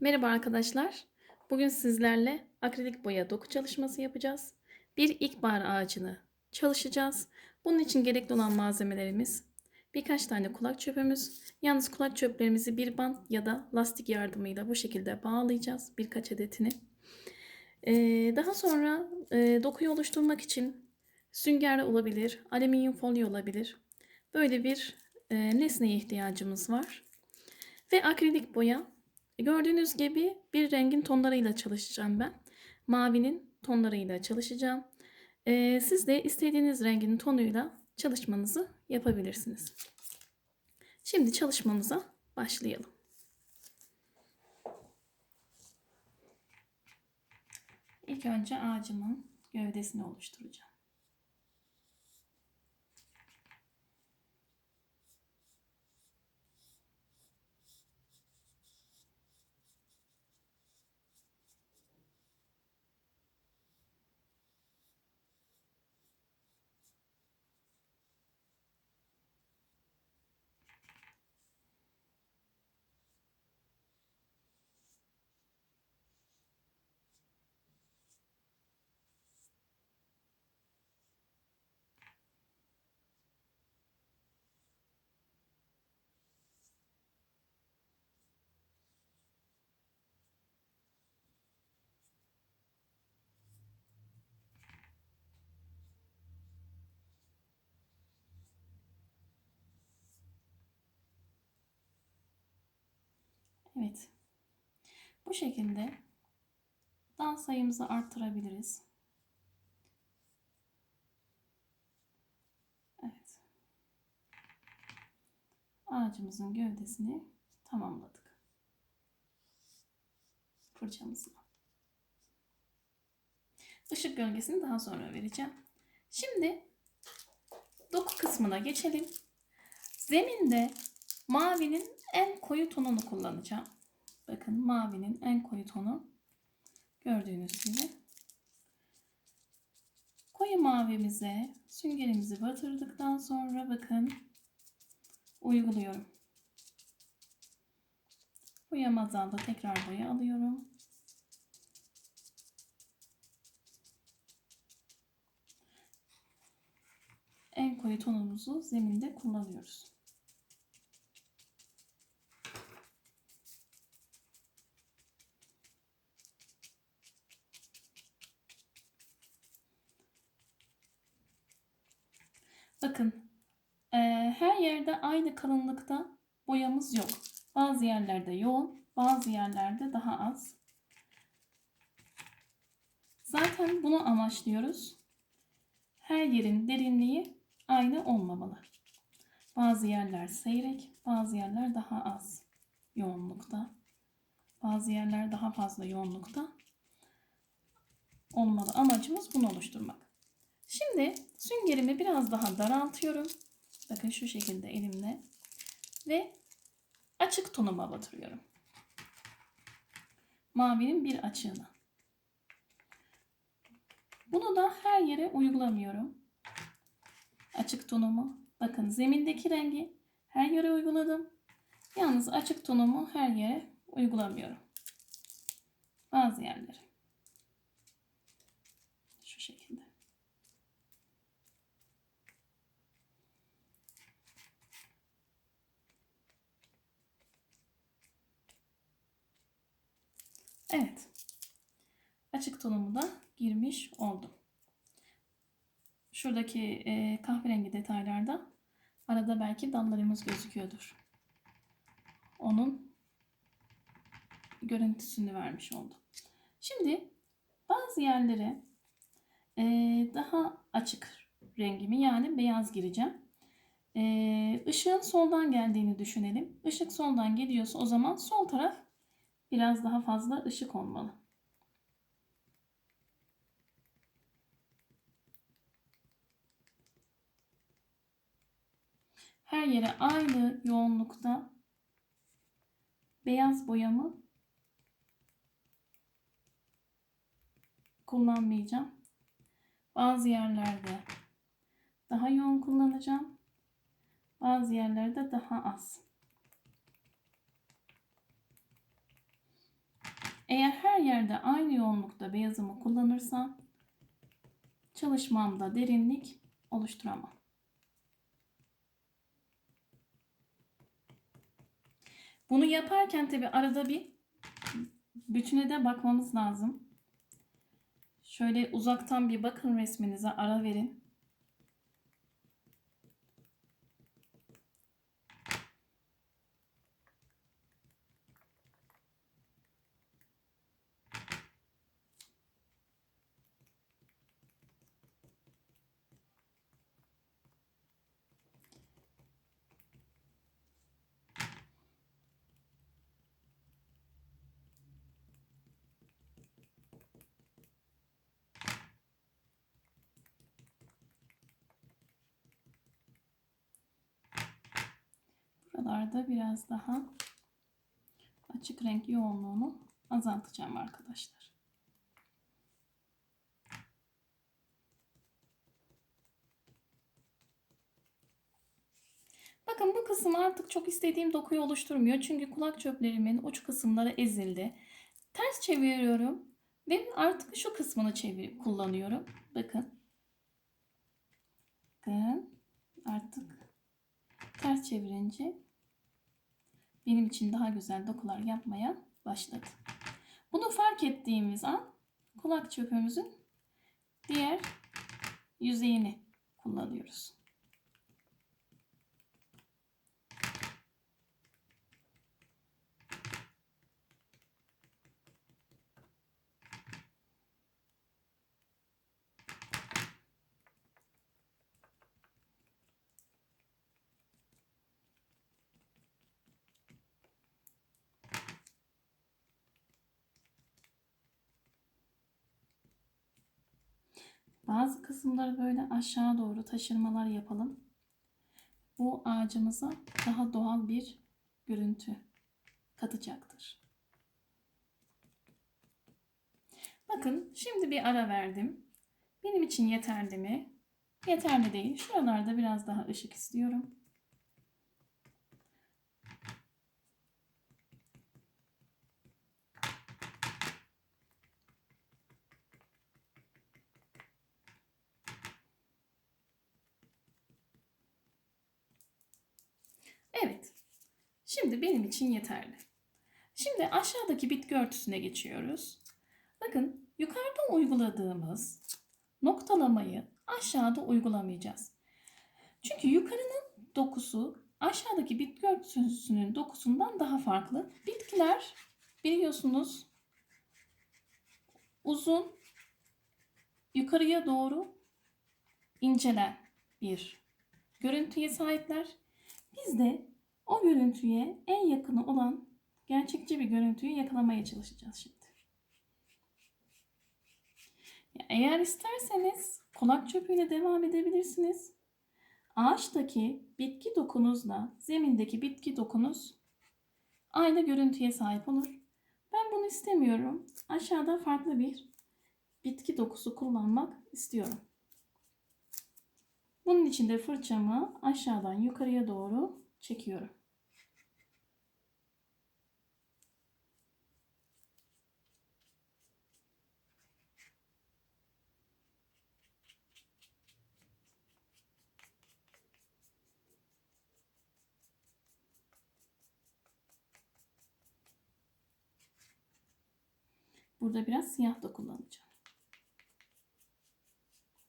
Merhaba arkadaşlar. Bugün sizlerle akrilik boya doku çalışması yapacağız. Bir ilkbahar ağacını çalışacağız. Bunun için gerekli olan malzemelerimiz birkaç tane kulak çöpümüz. Yalnız kulak çöplerimizi bir bant ya da lastik yardımıyla bu şekilde bağlayacağız birkaç adetini. Ee, daha sonra e, dokuyu oluşturmak için sünger olabilir, alüminyum folyo olabilir. Böyle bir e, nesneye ihtiyacımız var. Ve akrilik boya Gördüğünüz gibi bir rengin tonlarıyla çalışacağım ben. Mavinin tonlarıyla çalışacağım. Ee, siz de istediğiniz rengin tonuyla çalışmanızı yapabilirsiniz. Şimdi çalışmamıza başlayalım. İlk önce ağacımın gövdesini oluşturacağım. Evet. Bu şekilde dal sayımızı arttırabiliriz. Evet. Ağacımızın gövdesini tamamladık. Fırçamızla. Işık gölgesini daha sonra vereceğim. Şimdi doku kısmına geçelim. Zeminde mavinin en koyu tonunu kullanacağım. Bakın mavinin en koyu tonu gördüğünüz gibi. Koyu mavimize süngerimizi batırdıktan sonra bakın uyguluyorum. Boyam azaldı. Tekrar boya alıyorum. En koyu tonumuzu zeminde kullanıyoruz. Bakın e, her yerde aynı kalınlıkta boyamız yok. Bazı yerlerde yoğun, bazı yerlerde daha az. Zaten bunu amaçlıyoruz. Her yerin derinliği aynı olmamalı. Bazı yerler seyrek, bazı yerler daha az yoğunlukta. Bazı yerler daha fazla yoğunlukta olmalı. Amacımız bunu oluşturmak. Şimdi süngerimi biraz daha daraltıyorum. Bakın şu şekilde elimle. Ve açık tonuma batırıyorum. Mavinin bir açığına. Bunu da her yere uygulamıyorum. Açık tonumu. Bakın zemindeki rengi her yere uyguladım. Yalnız açık tonumu her yere uygulamıyorum. Bazı yerlere. Şu şekilde. Evet. Açık tonumu da girmiş oldum. Şuradaki e, kahverengi detaylarda arada belki dallarımız gözüküyordur. Onun görüntüsünü vermiş oldum. Şimdi bazı yerlere e, daha açık rengimi yani beyaz gireceğim. E, ışığın soldan geldiğini düşünelim. Işık soldan geliyorsa o zaman sol taraf biraz daha fazla ışık olmalı. Her yere aynı yoğunlukta beyaz boyamı kullanmayacağım. Bazı yerlerde daha yoğun kullanacağım. Bazı yerlerde daha az. Eğer her yerde aynı yoğunlukta beyazımı kullanırsam çalışmamda derinlik oluşturamam. Bunu yaparken tabi arada bir bütüne de bakmamız lazım. Şöyle uzaktan bir bakın resminize ara verin. Buralarda biraz daha açık renk yoğunluğunu azaltacağım arkadaşlar. Bakın bu kısım artık çok istediğim dokuyu oluşturmuyor. Çünkü kulak çöplerimin uç kısımları ezildi. Ters çeviriyorum ve artık şu kısmını çevir kullanıyorum. Bakın. Bakın. Artık ters çevirince benim için daha güzel dokular yapmaya başladı. Bunu fark ettiğimiz an kulak çöpümüzün diğer yüzeyini kullanıyoruz. Bazı kısımları böyle aşağı doğru taşırmalar yapalım. Bu ağacımıza daha doğal bir görüntü katacaktır. Bakın şimdi bir ara verdim. Benim için yeterli mi? Yeterli değil. Şuralarda biraz daha ışık istiyorum. Evet. Şimdi benim için yeterli. Şimdi aşağıdaki bitki örtüsüne geçiyoruz. Bakın yukarıda uyguladığımız noktalamayı aşağıda uygulamayacağız. Çünkü yukarının dokusu aşağıdaki bitki örtüsünün dokusundan daha farklı. Bitkiler biliyorsunuz uzun yukarıya doğru incelen bir görüntüye sahipler. Biz de o görüntüye en yakını olan gerçekçi bir görüntüyü yakalamaya çalışacağız şimdi. Eğer isterseniz kulak çöpüyle devam edebilirsiniz. Ağaçtaki bitki dokunuzla zemindeki bitki dokunuz aynı görüntüye sahip olur. Ben bunu istemiyorum. Aşağıda farklı bir bitki dokusu kullanmak istiyorum. Bunun için de fırçamı aşağıdan yukarıya doğru çekiyorum. Burada biraz siyah da kullanacağım.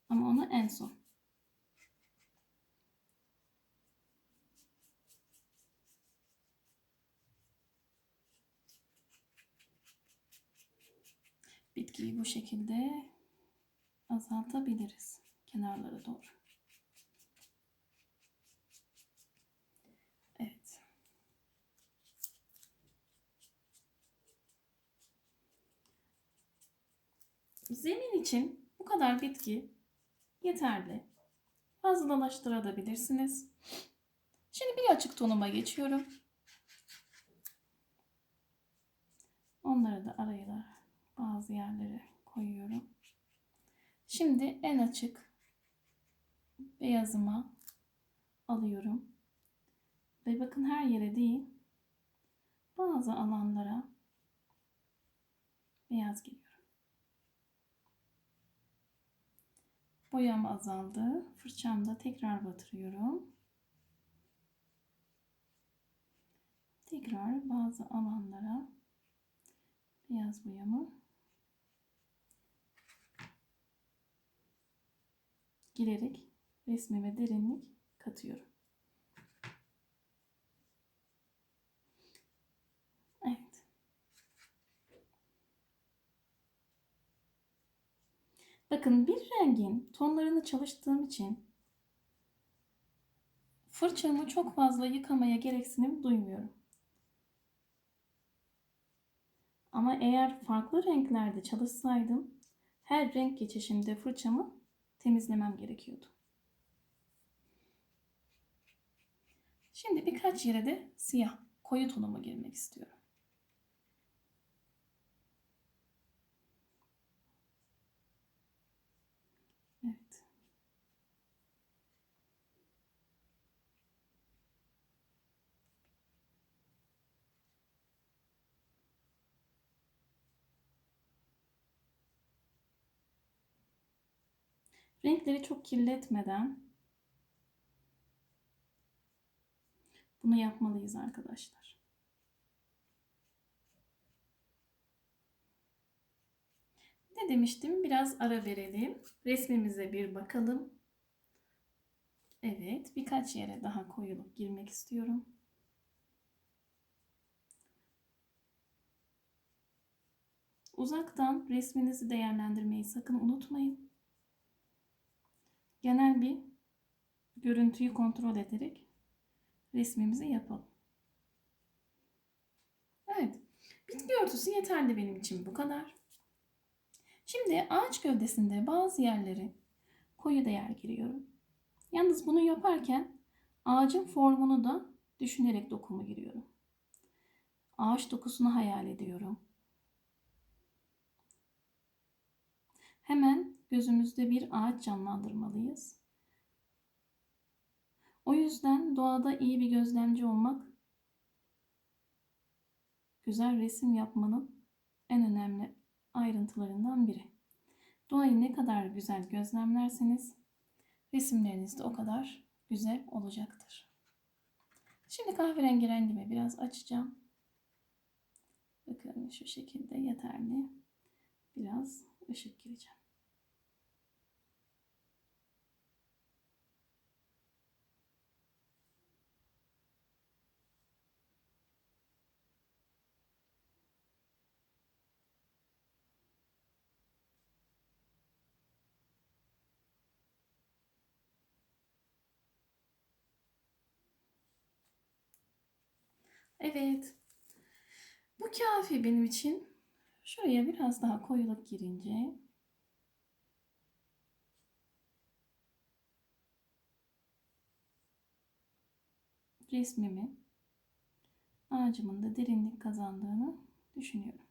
Ama onu en son. Bitkiyi bu şekilde azaltabiliriz kenarlara doğru. Evet. Zemin için bu kadar bitki yeterli. Fazlalaştırabilirsiniz. Şimdi bir açık tonuma geçiyorum. Onları da araya bazı yerlere koyuyorum. Şimdi en açık beyazıma alıyorum. Ve bakın her yere değil bazı alanlara beyaz geliyorum. Boyam azaldı. Fırçamda tekrar batırıyorum. Tekrar bazı alanlara beyaz boyamı girerek resmime derinlik katıyorum. Evet. Bakın bir rengin tonlarını çalıştığım için fırçamı çok fazla yıkamaya gereksinim duymuyorum. Ama eğer farklı renklerde çalışsaydım her renk geçişinde fırçamı temizlemem gerekiyordu. Şimdi birkaç yere de siyah koyu tonumu girmek istiyorum. Evet. Renkleri çok kirletmeden bunu yapmalıyız arkadaşlar. Ne demiştim? Biraz ara verelim. Resmimize bir bakalım. Evet, birkaç yere daha koyulup girmek istiyorum. Uzaktan resminizi değerlendirmeyi sakın unutmayın. Genel bir görüntüyü kontrol ederek resmimizi yapalım. Evet, bitki örtüsü yeterli benim için bu kadar. Şimdi ağaç gövdesinde bazı yerleri koyu değer giriyorum. Yalnız bunu yaparken ağacın formunu da düşünerek dokumu giriyorum. Ağaç dokusunu hayal ediyorum. Hemen gözümüzde bir ağaç canlandırmalıyız. O yüzden doğada iyi bir gözlemci olmak güzel resim yapmanın en önemli ayrıntılarından biri. Doğayı ne kadar güzel gözlemlerseniz resimleriniz de o kadar güzel olacaktır. Şimdi kahverengi rengimi biraz açacağım. Bakın şu şekilde yeterli. Biraz ışık gireceğim. Evet. Bu kafi benim için. Şuraya biraz daha koyulup girince resmimin ağacımın da derinlik kazandığını düşünüyorum.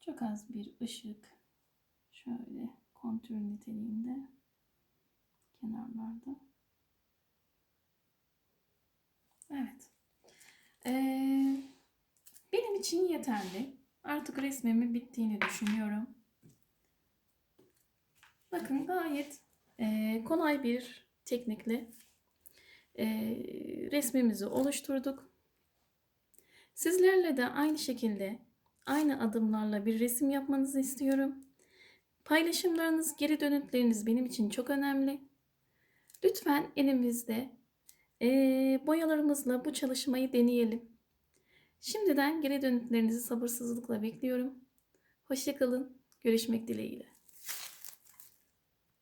Çok az bir ışık şöyle kontür niteliğinde kenarlarda. Evet. Ee, benim için yeterli. Artık resmimin bittiğini düşünüyorum. Bakın gayet e, kolay bir teknikle e, resmimizi oluşturduk. Sizlerle de aynı şekilde aynı adımlarla bir resim yapmanızı istiyorum. Paylaşımlarınız, geri dönütleriniz benim için çok önemli. Lütfen elimizde e, boyalarımızla bu çalışmayı deneyelim. Şimdiden geri dönütlerinizi sabırsızlıkla bekliyorum. Hoşçakalın. Görüşmek dileğiyle.